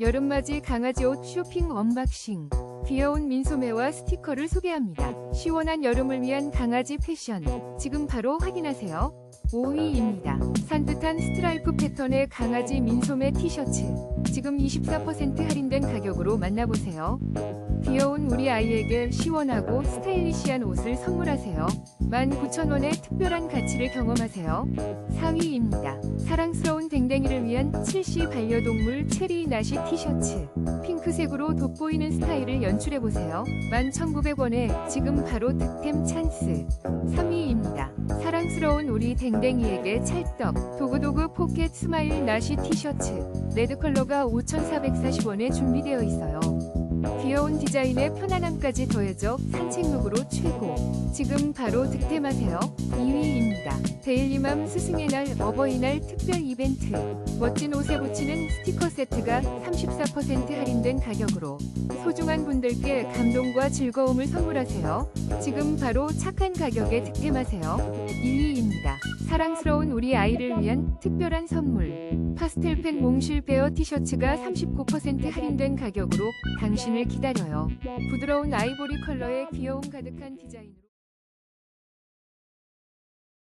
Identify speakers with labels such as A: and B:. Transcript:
A: 여름맞이 강아지 옷 쇼핑 언박싱. 귀여운 민소매와 스티커를 소개합니다. 시원한 여름을 위한 강아지 패션. 지금 바로 확인하세요. 5위입니다. 산뜻한 스트라이프 패턴의 강아지 민소매 티셔츠. 지금 24% 할인된 가격으로 만나보세요. 귀여운 우리 아이에게 시원하고 스타일리시한 옷을 선물하세요. 19,000원의 특별한 가치를 경험하세요. 4위입니다. 댕댕이를 위한 7시 반려동물 체리 나시 티셔츠. 핑크색으로 돋보이는 스타일을 연출해보세요. 11,900원에 지금 바로 득템 찬스. 3위입니다. 사랑스러운 우리 댕댕이에게 찰떡. 도구도구 포켓 스마일 나시 티셔츠. 레드 컬러가 5,440원에 준비되어 있어요. 귀여운 디자인에 편안함까지 더해져 산책룩으로 최고. 지금 바로 득템하세요. 2위입니다. 데일리맘 스승의 날 어버이날 특별 이벤트. 멋진 옷에 붙이는 스티커 세트가 34% 할인된 가격으로 소중한 분들께 감동과 즐거움을 선물하세요. 지금 바로 착한 가격에 득템하세요. 2위입니다. 사랑스러운 우리 아이를 위한 특별한 선물. 파스텔펜 몽실 베어 티셔츠가 39% 할인된 가격으로 당신을 기다려요. 부드러운 아이보리 컬러의 귀여움 가득한 디자인으로